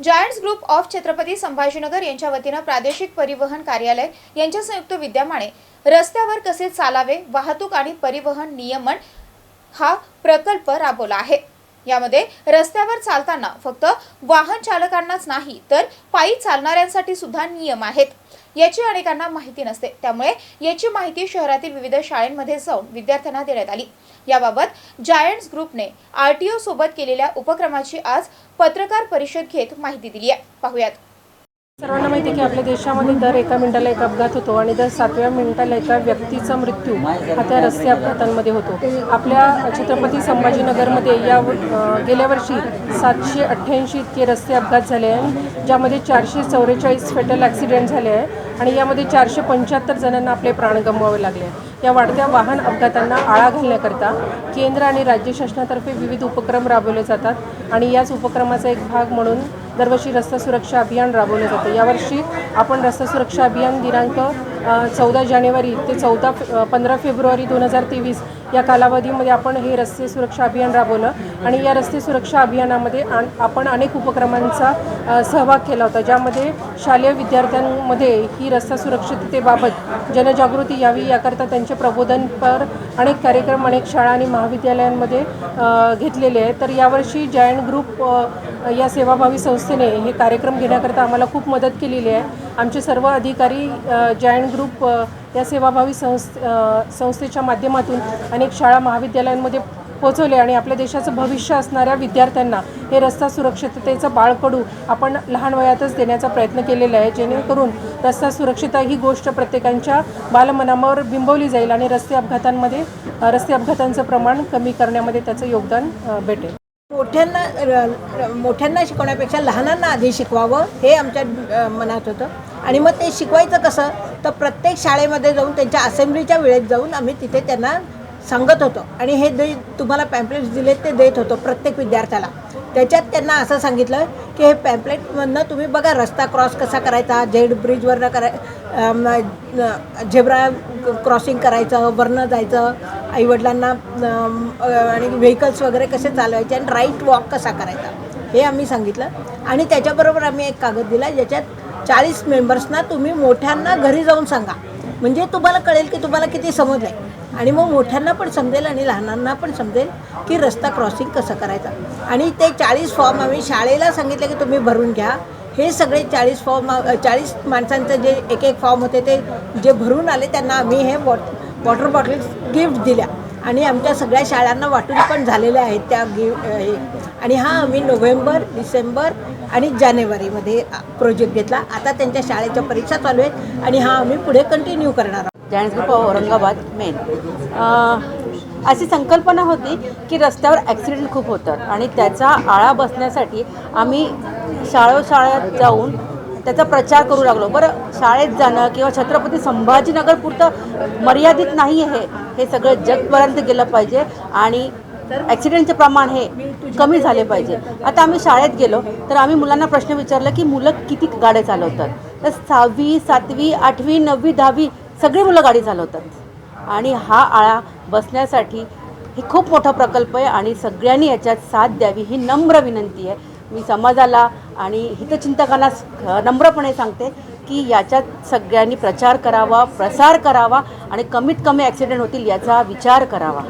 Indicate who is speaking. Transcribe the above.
Speaker 1: Giants Group of Chhatrapati Sambhajinagar यांच्या वतीनं प्रादेशिक परिवहन कार्यालय यांच्या संयुक्त विद्यमाने रस्त्यावर कसे चालावे वाहतूक आणि परिवहन नियमन हा प्रकल्प राबवला आहे. यामध्ये रस्त्यावर चालताना फक्त वाहन चालकांनाच नाही तर पायी चालणाऱ्यांसाठी सुद्धा नियम आहेत. याची अनेकांना माहिती नसते. त्यामुळे याची माहिती शहरातील विविध शाळांमध्ये जाऊन विद्यार्थ्यांना देण्यात आली. याबाबत जायंट्स ग्रुपने आर टी ओ सोबत केलेल्या उपक्रमाची आज पत्रकार परिषद घेत माहिती दिली आहे. पाहुयात.
Speaker 2: सर्वांना माहिती आहे की आपल्या देशामध्ये दर एका मिनिटाला एक अपघात होतो आणि दर सातव्या मिनिटाला एका व्यक्तीचा मृत्यू हा त्या रस्ते अपघातांमध्ये होतो. आपल्या छत्रपती संभाजीनगरमध्ये या गेल्या वर्षी सातशे अठ्ठ्याऐंशी इतके रस्ते अपघात झाले आहे ज्यामध्ये चारशे चौवेचाळीस फेटल ॲक्सिडेंट झाले आहे आणि यामध्ये चारशे पंच्याहत्तर जणांना आपले प्राण गमवावे लागले. या वाढत्या वाहन अपघातांना आळा घालण्याकरता केंद्र आणि राज्य शासनातर्फे विविध उपक्रम राबवले जातात आणि याच उपक्रमाचा एक भाग म्हणून दरवर्षी रस्ता सुरक्षा अभियान राबवलं जातं. यावर्षी आपण रस्ता सुरक्षा अभियान दिनांक चौदा जानेवारी ते चौदा पंधरा फेब्रुवारी दोन हजार तेवीस या कालावधीमध्ये आपण हे रस्ते सुरक्षा अभियान राबवलं. आणि या रस्ते सुरक्षा अभियानामध्ये आपण अनेक उपक्रमांचा सहभाग केला होता ज्यामध्ये शालेय विद्यार्थ्यांमध्ये ही रस्ता सुरक्षिततेबाबत जनजागृती यावी याकरता त्यांचे प्रबोधनपर अनेक कार्यक्रम अनेक शाळा आणि महाविद्यालयांमध्ये घेतलेले आहेत. तर यावर्षी जायंट ग्रुप या सेवाभावी संस्थेने हे कार्यक्रम घेण्याकरता आम्हाला खूप मदत केलेली आहे. आमचे सर्व अधिकारी जायंट ग्रुप या सेवाभावी संस्थ संस्थेच्या माध्यमातून अनेक शाळा महाविद्यालयांमध्ये पोचवले आणि आपल्या देशाचं भविष्य असणाऱ्या विद्यार्थ्यांना हे रस्ता सुरक्षिततेचं बाळकडू आपण लहान वयातच देण्याचा प्रयत्न केलेला आहे. जेणेकरून रस्ता सुरक्षितता ही गोष्ट प्रत्येकांच्या बालमनावर बिंबवली जाईल आणि रस्ते अपघातांमध्ये रस्ते अपघातांचं प्रमाण कमी करण्यामध्ये त्याचं योगदान भेटेल.
Speaker 3: मोठ्यांना र- मोठ्यांना शिकवण्यापेक्षा लहानांना आधी शिकवावं हे आमच्या मनात होतं. आणि मग ते शिकवायचं कसं तर प्रत्येक शाळेमध्ये जाऊन त्यांच्या असेंब्लीच्या वेळेत जाऊन आम्ही तिथे त्यांना सांगत होतो. आणि हे जे तुम्हाला पॅम्पलेट्स दिले ते देत होतो प्रत्येक विद्यार्थ्याला. त्याच्यात त्यांना असं सांगितलं की हे पॅम्पलेटमधनं तुम्ही बघा रस्ता क्रॉस कसा करायचा झेड ब्रिजवरनं कराय झेब्रा क्रॉसिंग करायचं वरनं जायचं आईवडिलांना आणि व्हेकल्स वगैरे कसे चालवायचे आणि राईट वॉक कसा करायचा हे आम्ही सांगितलं. आणि त्याच्याबरोबर आम्ही एक कागद दिला ज्याच्यात चाळीस मेंबर्सना तुम्ही मोठ्यांना घरी जाऊन सांगा. म्हणजे तुम्हाला कळेल की तुम्हाला किती समज आहे. आणि मग मोठ्यांना पण समजेल आणि लहानांना पण समजेल की रस्ता क्रॉसिंग कसं करायचं. आणि ते चाळीस फॉर्म आम्ही शाळेला सांगितलं की तुम्ही भरून घ्या. हे सगळे चाळीस फॉर्म चाळीस माणसांचं जे एक एक फॉर्म होते ते जे भरून आले त्यांना आम्ही हे वॉट वॉटर बॉटल्स गिफ्ट दिल्या. आणि आमच्या सगळ्या शाळांना वाटून पण झालेल्या आहेत त्या गिफ्ट हे. आणि हा आम्ही नोव्हेंबर डिसेंबर आणि जानेवारीमध्ये प्रोजेक्ट घेतला. आता त्यांच्या शाळेच्या परीक्षा चालू आहेत आणि हा आम्ही पुढे कंटिन्यू करणार आहोत.
Speaker 4: जायंट्स ग्रुप औरंगाबाद मेन अशी संकल्पना होती की रस्त्यावर ॲक्सिडेंट खूप होतात आणि त्याचा आळा बसण्यासाठी आम्ही शाळोशाळेत जाऊन त्याचा प्रचार करू लागलो. बरं शाळेत जाणं किंवा छत्रपती संभाजीनगर पुरतं मर्यादित नाही आहे. हे सगळं जगपर्यंत गेलं पाहिजे आणि ॲक्सिडेंटचे प्रमाण हे कमी झाले पाहिजे. आता आम्ही शाळेत गेलो तर आम्ही मुलांना प्रश्न विचारला की मुलं किती गाड्या चालवतात? तर सहावी सातवी आठवी नववी दहावी सगळी मुलं गाडी चालवतात. आणि हा आळा बसण्यासाठी हे खूप मोठा प्रकल्प आहे आणि सगळ्यांनी याच्यात साथ द्यावी ही नम्र विनंती आहे. मी समाजाला आणि हितचिंतकांना नम्रपणे सांगते की याच्यात सगळ्यांनी प्रचार करावा प्रसार करावा आणि कमीत कमी ॲक्सिडेंट होतील याचा विचार करावा.